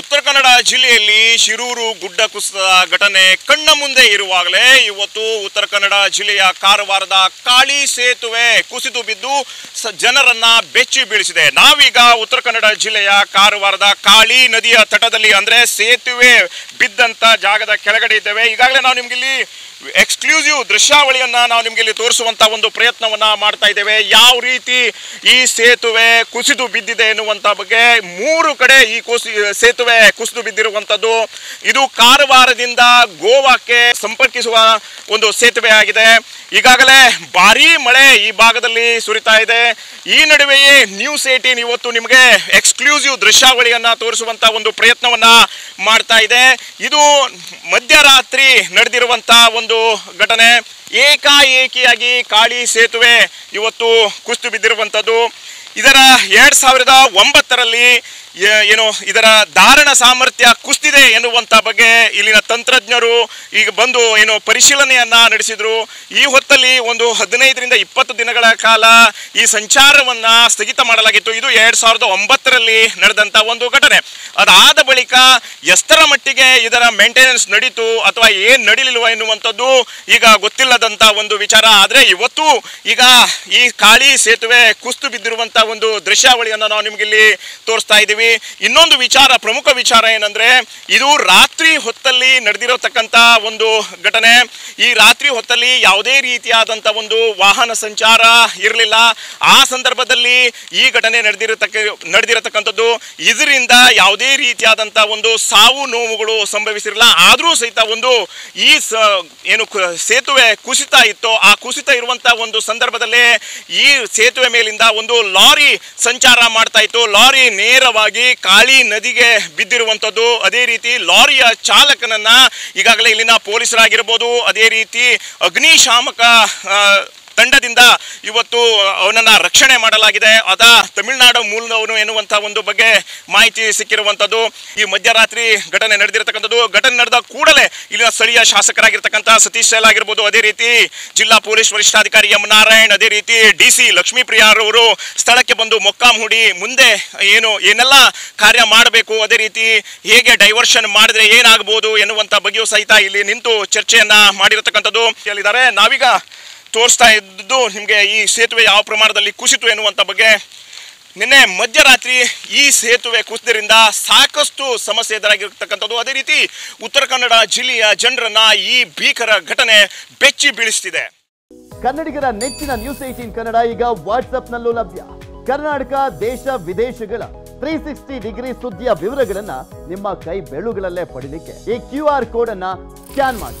ಉತ್ತರ ಕನ್ನಡ ಜಿಲ್ಲೆಯಲ್ಲಿ ಶಿರೂರು ಗುಡ್ಡ ಕುಸಿದ ಘಟನೆ ಕಣ್ಣ ಮುಂದೆ ಇರುವಾಗಲೇ ಇವತ್ತು ಉತ್ತರ ಕನ್ನಡ ಜಿಲ್ಲೆಯ ಕಾರವಾರದ ಕಾಳಿ ಸೇತುವೆ ಕುಸಿದು ಬಿದ್ದು ಜನರನ್ನ ಬೆಚ್ಚಿ ಬೀಳಿಸಿದೆ. ನಾವೀಗ ಉತ್ತರ ಕನ್ನಡ ಜಿಲ್ಲೆಯ ಕಾರವಾರದ ಕಾಳಿ ನದಿಯ ತಟದಲ್ಲಿ ಅಂದ್ರೆ ಸೇತುವೆ ಬಿದ್ದಂತ ಜಾಗದ ಕೆಳಗಡೆ ಇದ್ದೇವೆ. ಈಗಾಗಲೇ ನಾವು ನಿಮ್ಗೆ ಇಲ್ಲಿ ಎಕ್ಸ್ಕ್ಲೂಸಿವ್ ದೃಶ್ಯಾವಳಿಯನ್ನ ನಾವು ನಿಮ್ಗೆ ಇಲ್ಲಿ ತೋರಿಸುವಂತ ಒಂದು ಪ್ರಯತ್ನವನ್ನ ಮಾಡ್ತಾ ಇದ್ದೇವೆ. ಯಾವ ರೀತಿ ಈ ಸೇತುವೆ ಕುಸಿದು ಬಿದ್ದಿದೆ ಎನ್ನುವಂತ ಬಗ್ಗೆ ಮೂರು ಕಡೆ ಈ ಕುಸಿ, ಸೇತುವೆ ಕುಸಿದು ಬಿದ್ದಿರುವಂಥದ್ದು. ಇದು ಕಾರವಾರದಿಂದ ಗೋವಾಕ್ಕೆ ಸಂಪರ್ಕಿಸುವ ಒಂದು ಸೇತುವೆ ಆಗಿದೆ. ಈಗಾಗಲೇ ಭಾರೀ ಮಳೆ ಈ ಭಾಗದಲ್ಲಿ ಸುರಿತಾ ಇದೆ. ಈ ನಡುವೆಯೇ ನ್ಯೂಸ್ ಏಟೀನ್ ಇವತ್ತು ನಿಮಗೆ ಎಕ್ಸ್ಕ್ಲೂಸಿವ್ ದೃಶ್ಯಾವಳಿಯನ್ನು ತೋರಿಸುವಂತ ಒಂದು ಪ್ರಯತ್ನವನ್ನ ಮಾಡ್ತಾ ಇದೆ. ಇದು ಮಧ್ಯರಾತ್ರಿ ನಡೆದಿರುವಂತ ಒಂದು ಘಟನೆ. ಏಕಾಏಕಿಯಾಗಿ ಕಾಳಿ ಸೇತುವೆ ಇವತ್ತು ಕುಸಿದು ಬಿದ್ದಿರುವಂಥದ್ದು. ಇದರ ಎರಡು ಸಾವಿರದ ಒಂಬತ್ತರಲ್ಲಿ ಏನು ಇದರ ಧಾರಣ ಸಾಮರ್ಥ್ಯ ಕುಸ್ತಿದೆ ಎನ್ನುವಂತ ಬಗ್ಗೆ ಇಲ್ಲಿನ ತಂತ್ರಜ್ಞರು ಈಗ ಬಂದು ಏನು ಪರಿಶೀಲನೆಯನ್ನ ನಡೆಸಿದ್ರು. ಈ ಹೊತ್ತಲ್ಲಿ ಒಂದು ಹದಿನೈದರಿಂದ ಇಪ್ಪತ್ತು ದಿನಗಳ ಕಾಲ ಈ ಸಂಚಾರವನ್ನ ಸ್ಥಗಿತ ಮಾಡಲಾಗಿತ್ತು. ಇದು ಎರಡ್ ಸಾವಿರದ ಒಂಬತ್ತರಲ್ಲಿ ನಡೆದಂತ ಒಂದು ಘಟನೆ. ಅದಾದ ಬಳಿಕ ಎಷ್ಟರ ಮಟ್ಟಿಗೆ ಇದರ ಮೇಂಟೆನೆನ್ಸ್ ನಡೀತು ಅಥವಾ ಏನು ನಡೀಲಿಲ್ವ ಎನ್ನುವಂಥದ್ದು ಈಗ ಗೊತ್ತಿಲ್ಲದಂತ ಒಂದು ವಿಚಾರ. ಆದ್ರೆ ಇವತ್ತು ಈಗ ಈ ಖಾಲಿ ಸೇತುವೆ ಕುಸ್ತು ಬಿದ್ದಿರುವಂಥ ಒಂದು ದೃಶ್ಯಾವಳಿಯನ್ನು ನಾವು ನಿಮ್ಗೆ ಇಲ್ಲಿ ತೋರಿಸ್ತಾ ಇದ್ದೀವಿ. ಇನ್ನೊಂದು ವಿಚಾರ, ಪ್ರಮುಖ ವಿಚಾರ ಏನಂದ್ರೆ, ಇದು ರಾತ್ರಿ ಹೊತ್ತಲ್ಲಿ ನಡೆದಿರತಕ್ಕಂತ ಒಂದು ಘಟನೆ. ಈ ರಾತ್ರಿ ಹೊತ್ತಲ್ಲಿ ಯಾವುದೇ ರೀತಿಯಾದಂತ ಒಂದು ವಾಹನ ಸಂಚಾರ ಇರಲಿಲ್ಲ. ಆ ಸಂದರ್ಭದಲ್ಲಿ ಈ ಘಟನೆ ನಡೆದಿರತಕ್ಕ, ನಡೆದಿರತಕ್ಕಂಥದ್ದು, ಇದರಿಂದ ಯಾವುದೇ ರೀತಿಯಾದಂತ ಒಂದು ಸಾವು ನೋವುಗಳು ಸಂಭವಿಸಿರಲಿಲ್ಲ. ಆದರೂ ಸಹಿತ ಒಂದು ಈ ಸ, ಏನು ಸೇತುವೆ ಕುಸಿತ ಇತ್ತು. ಆ ಕುಸಿತ ಇರುವಂತ ಒಂದು ಸಂದರ್ಭದಲ್ಲೇ ಈ ಸೇತುವೆ ಮೇಲಿಂದ ಒಂದು ಲಾರಿ ಸಂಚಾರ ಮಾಡ್ತಾ ಇತ್ತು. ಲಾರಿ ನೇರವಾಗಿ ಕಾಳಿ ನದಿಗೆ ಬಿದ್ದಿರುವಂತದ್ದು ಅದೇ ರೀತಿ ಲಾರಿಯ ಚಾಲಕನನ್ನ ಈಗಾಗಲೇ ಇಲ್ಲಿನ ಪೊಲೀಸರಾಗಿರ್ಬೋದು. ಅದೇ ರೀತಿ ಅಗ್ನಿಶಾಮಕ ತಂಡದಿಂದ ಇವತ್ತು ಅವನನ್ನ ರಕ್ಷಣೆ ಮಾಡಲಾಗಿದೆ. ಅದ ತಮಿಳುನಾಡು ಮೂಲದವನು ಎನ್ನುವಂಥ ಒಂದು ಬಗ್ಗೆ ಮಾಹಿತಿ ಸಿಕ್ಕಿರುವಂತದ್ದು. ಈ ಮಧ್ಯರಾತ್ರಿ ಘಟನೆ ನಡೆದಿರತಕ್ಕಂಥದ್ದು. ಘಟನೆ ನಡೆದ ಕೂಡಲೇ ಇಲ್ಲಿನ ಸ್ಥಳೀಯ ಶಾಸಕರಾಗಿರ್ತಕ್ಕಂಥ ಸತೀಶ್ ಶೈಲ್ ಆಗಿರ್ಬೋದು. ಅದೇ ರೀತಿ ಜಿಲ್ಲಾ ಪೊಲೀಸ್ ವರಿಷ್ಠಾಧಿಕಾರಿ ಎಂ ನಾರಾಯಣ್, ಅದೇ ರೀತಿ ಡಿ ಸಿ ಲಕ್ಷ್ಮೀಪ್ರಿಯಾರವರು ಸ್ಥಳಕ್ಕೆ ಬಂದು ಮೊಕ್ಕಾಂ ಹೂಡಿ ಮುಂದೆ ಏನು, ಏನೆಲ್ಲ ಕಾರ್ಯ ಮಾಡಬೇಕು, ಅದೇ ರೀತಿ ಹೇಗೆ ಡೈವರ್ಷನ್ ಮಾಡಿದ್ರೆ ಏನಾಗಬಹುದು ಎನ್ನುವಂಥ ಬಗ್ಗೆಯೂ ಸಹಿತ ಇಲ್ಲಿ ನಿಂತು ಚರ್ಚೆಯನ್ನ ಮಾಡಿರತಕ್ಕಂಥದ್ದು. ಹೇಳಿದ್ದಾರೆ ನಾವೀಗ ತೋರಿಸ್ತಾ ಇದ್ದು ನಿಮಗೆ ಈ ಸೇತುವೆ ಯಾವ ಪ್ರಮಾಣದಲ್ಲಿ ಕುಸಿತು ಎನ್ನುವಂಥ ಬಗ್ಗೆ ನಿನ್ನೆ ಮಧ್ಯರಾತ್ರಿ ಈ ಸೇತುವೆ ಕುಸಿದ್ರಿಂದ ಸಾಕಷ್ಟು ಸಮಸ್ಯೆ ಎದುರಾಗಿರ್ತಕ್ಕಂಥದ್ದು. ಅದೇ ರೀತಿ ಉತ್ತರ ಕನ್ನಡ ಜಿಲ್ಲೆಯ ಜನರನ್ನ ಈ ಭೀಕರ ಘಟನೆ ಬೆಚ್ಚಿ ಬೀಳಿಸ್ತಿದೆ. ಕನ್ನಡಿಗರ ನೆಚ್ಚಿನ ನ್ಯೂಸ್ ಏಟೀನ್ ಕನ್ನಡ ಈಗ ವಾಟ್ಸ್ಆಪ್ನಲ್ಲೂ ಲಭ್ಯ. ಕರ್ನಾಟಕ, ದೇಶ, ವಿದೇಶಗಳ ತ್ರೀ ಸಿಕ್ಸ್ಟಿ ಡಿಗ್ರಿ ಸುದ್ದಿಯ ವಿವರಗಳನ್ನ ನಿಮ್ಮ ಕೈ ಬೆಳುಗಳಲ್ಲೇ ಪಡೀಲಿಕ್ಕೆ ಈ ಕ್ಯೂ ಆರ್ ಕೋಡ್ ಅನ್ನ ಸ್ಕ್ಯಾನ್ ಮಾಡಿ.